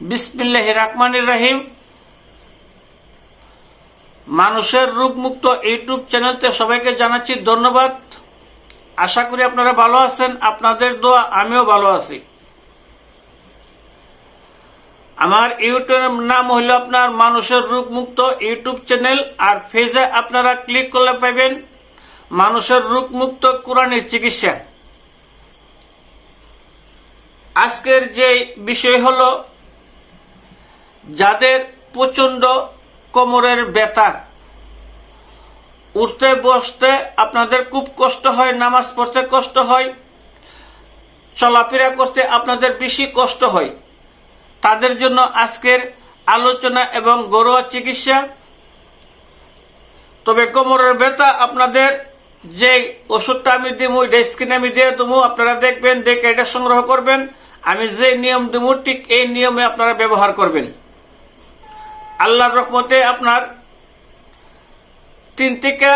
বিসমিল্লাহ রহমান রাহিম। মানুষের রোগমুক্ত ইউটিউব চ্যানেলতে সবাইকে জানাচ্ছি ধন্যবাদ। আশা করি আপনারা ভালো আছেন, আপনাদের দোয়া, আমিও ভালো আছি। আমার ইউটিউব নাম হইল আপনার মানুষের রোগমুক্ত ইউটিউব চ্যানেল, আর ফেজে আপনারা ক্লিক করলে পাবেন মানুষের রোগমুক্ত কোরআনের চিকিৎসা। আজকের যে বিষয় হলো যাদের প্রচণ্ড কোমরের ব্যথা। উঠতে বসতে আপনাদের খুব কষ্ট হয়, নামাজ পড়তে কষ্ট হয়, চলাফেরা করতে আপনাদের বেশি কষ্ট হয়। তাদের জন্য আজকের আলোচনা এবং ঘরোয়া চিকিৎসা। তবে কোমরের ব্যথা আপনাদের যে ওষুধটা আমি দিব ওইটা স্ক্রিনে আমি দিয়ে দেবো আপনারা দেখবেন, দেখে এটা সংগ্রহ করবেন। আমি যে নিয়ম দেবো ঠিক এই নিয়মে আপনারা ব্যবহার করবেন। আল্লাহর রহমতে আপনার তিন থেকে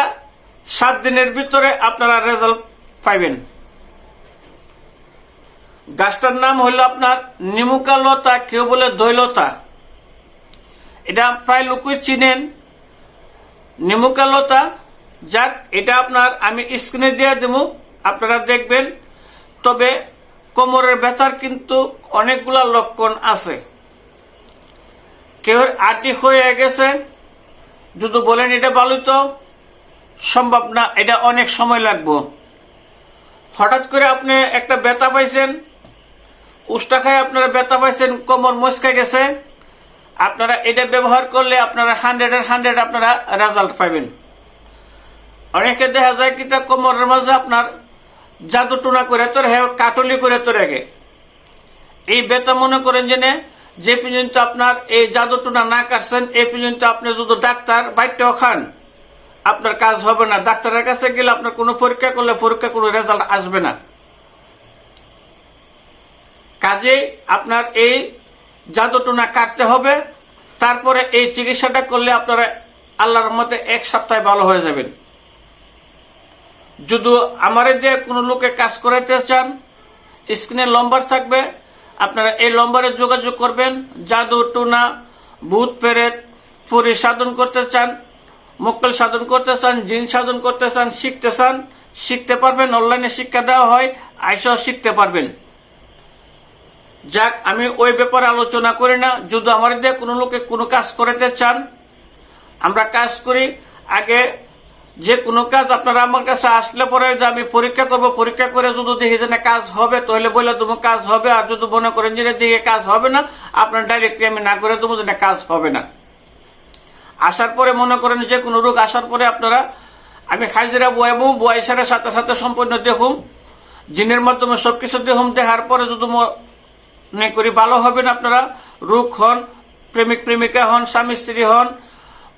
সাত দিনের ভিতরে আপনারা রেজাল্ট পাইবেন। গাছটার নাম হইল আপনার নিমুকা লতা, কেউ বলে দৈলতা। এটা প্রায় লোকই চিনেন। নিমুকা লতা, যাক, এটা আপনার আমি স্ক্রিনে দিয়ে দেব, আপনারা দেখবেন। তবে কোমরের ব্যথার কিন্তু অনেকগুলা লক্ষণ আছে। কেউ আটি হয়ে গেছে। যদি বলেন এটা ভালো তো সম্ভব না, এটা অনেক সময় লাগবো। হঠাৎ করে আপনি একটা ব্যথা পাইছেন, উষ্টা খায় আপনারা ব্যথা পাইছেন, কোমর মস্কা গেছে, আপনারা এটা ব্যবহার করলে আপনারা হান্ড্রেডের হান্ড্রেড আপনারা রেজাল্ট পাবেন অনেকে দেখা যায় কি তার কোমরের মাঝে আপনার জাদু টুনা করে তোর হ্যাঁ কাটলি করে তোর আগে এই ব্যথা মনে করেন যে যে পর্যন্ত আপনার এই জাদু টুনা না কাটছেন এই পর্যন্ত আপনি যদি ডাক্তার, বাইরটাও খান। আপনার কাজ হবে না। ডাক্তারের কাছে গেলে আপনার কোনো পরীক্ষা করলে পরীক্ষা কোনো রেজাল্ট আসবে না। কাজে আপনার এই জাদুটুনা কাটতে হবে। তারপরে এই চিকিৎসাটা করলে আপনারা আল্লাহর মতে এক সপ্তাহে ভালো হয়ে যাবেন। যদি আমার যে কোনো লোকে কাজ করাইতে চান, স্ক্রিনে লম্বার থাকবে। আপনারা এই লম্বারে যোগাযোগ করবেন। জাদু, টুনা, ভূত, পেরেত ফুরি সাধন করতে চান, মক্কেল সাধন করতে চান, জিন সাধন করতে চান, শিখতে চান, শিখতে পারবেন, অনলাইনে শিক্ষা দেওয়া হয়, আইসাও শিখতে পারবেন। যাক, আমি ওই ব্যাপারে আলোচনা করি না। যদি আমার দিয়ে কোনো লোকে কোনো কাজ করাতে চান, আমরা কাজ করি। আগে যে কোনো কাজ আপনারা আমার কাছে আসলে পরে যে আমি পরীক্ষা করব, পরীক্ষা করে যদি দেখি যে না কাজ হবে, তাহলে বলে তোমার কাজ হবে, আর যদি মনে করেন যে দিকে কাজ হবে না, আপনার ডাইরেক্টলি আমি না করে দেবো যে কাজ হবে না। আসার পরে মনে করেন যে কোনো রোগ আসার পরে আপনারা, আমি হাজিরা বয়াবো বয়সের সাথে সাথে সম্পূর্ণ দেখুম। জিনের মাধ্যমে সবকিছু দেখুম, দেখার পরে যদি মনে করি ভালো হবেন আপনারা, রোগ হন প্রেমিক প্রেমিকা হন স্বামী স্ত্রী হন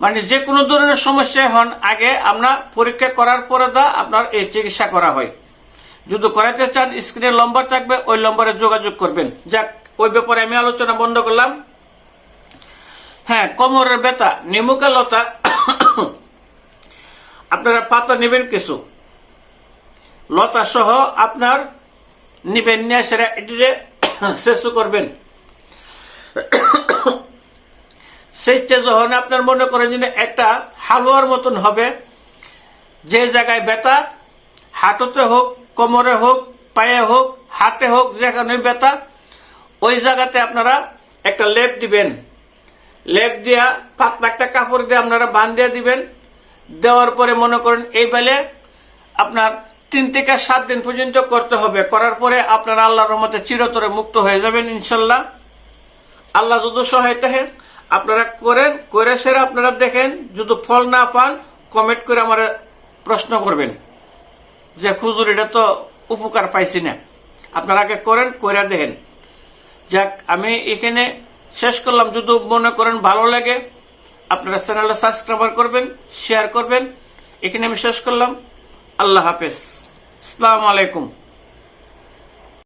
মানে যে কোনো ধরনের সমস্যায় হন, আগে আমরা পরীক্ষা করার পরে দা আপনার এই চিকিৎসা করা হয়। যদি করাতে চান স্ক্রিনে নম্বর থাকবে, ওই নম্বরে যোগাযোগ করবেন। যাক, ওই ব্যাপারে আমি আলোচনা বন্ধ করলাম। হ্যাঁ কোমরের ব্যথা নিমুকা লতা আপনারা পাতা নেবেন কিছু। লতা সহ আপনার নিবেন, নিয়ে সেটা এটিতে শেষ করবেন। সেইটা যখন আপনার মনে করেন যে একটা হালুয়ার মতন হবে। যে জায়গায় ব্যথা, হাঁটুতে হোক, কোমরে হোক, পায়ে হোক, হাতে হোক, যেখানে ব্যথা, ওই জায়গাতে আপনারা একটা লেপ দিবেন। লেপ দিয়া পাতলা একটা কাপড় দিয়ে আপনারা বান্ধিয়া দিবেন। দেওয়ার পরে মনে করেন এই বেলে আপনার তিন থেকে সাত দিন পর্যন্ত করতে হবে। করার পরে আপনারা আল্লাহর রহমতে চিরতরে মুক্ত হয়ে যাবেন ইনশাল্লাহ। আল্লাহ যদি সহায়তা হয় আপনারা করেন করে সেরা আপনারা দেখেন, যদি ফল না পান কমেন্ট করে আমার প্রশ্ন করবেন। যে খুজুর এটা তো উপকার পাইছি না। আপনারা আগে করেন করে দেখেন। যাক, আমি এখানে শেষ করলাম। যদি মনে করেন ভালো লাগে, আপনারা চ্যানেলটা সাবস্ক্রাইবার করবেন শেয়ার করবেন। এখানে আমি শেষ করলাম। আল্লাহ হাফেজ। আসসালামু আলাইকুম।